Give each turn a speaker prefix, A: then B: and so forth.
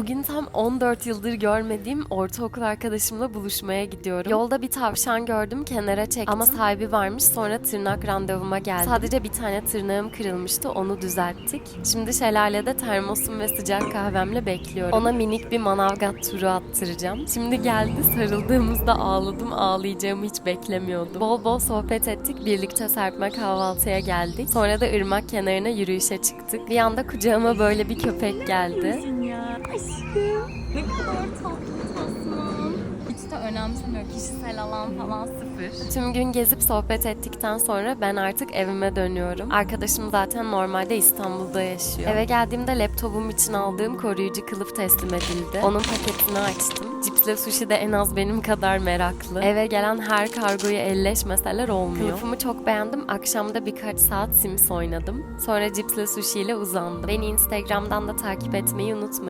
A: Bugün tam 14 yıldır görmediğim ortaokul arkadaşımla buluşmaya gidiyorum. Yolda bir tavşan gördüm, kenara çektim. Ama sahibi varmış, sonra tırnak randevuma geldim. Sadece bir tane tırnağım kırılmıştı, onu düzelttik. Şimdi şelalede termosum ve sıcak kahvemle bekliyorum. Ona minik bir manavgat turu attıracağım. Şimdi geldi, sarıldığımızda ağladım, ağlayacağımı hiç beklemiyordum. Bol bol sohbet ettik, birlikte serpme kahvaltıya geldik. Sonra da ırmak kenarına yürüyüşe çıktık. Bir anda kucağıma böyle bir köpek geldi.
B: Aşkım. Ne kadar tatlı. Hiç de önemsemiyor. Kişisel alan falan sıfır.
A: Tüm gün gezip sohbet ettikten sonra ben artık evime dönüyorum. Arkadaşım zaten normalde İstanbul'da yaşıyor. Eve geldiğimde laptopum için aldığım koruyucu kılıf teslim edildi. Onun paketini açtım. Cipsle sushi de en az benim kadar meraklı. Eve gelen her kargoyu elleşmeseler olmuyor. Kılıfımı çok beğendim. Akşamda birkaç saat Sims oynadım. Sonra cipsle sushi ile uzandım. Beni Instagram'dan da takip etmeyi unutmayın.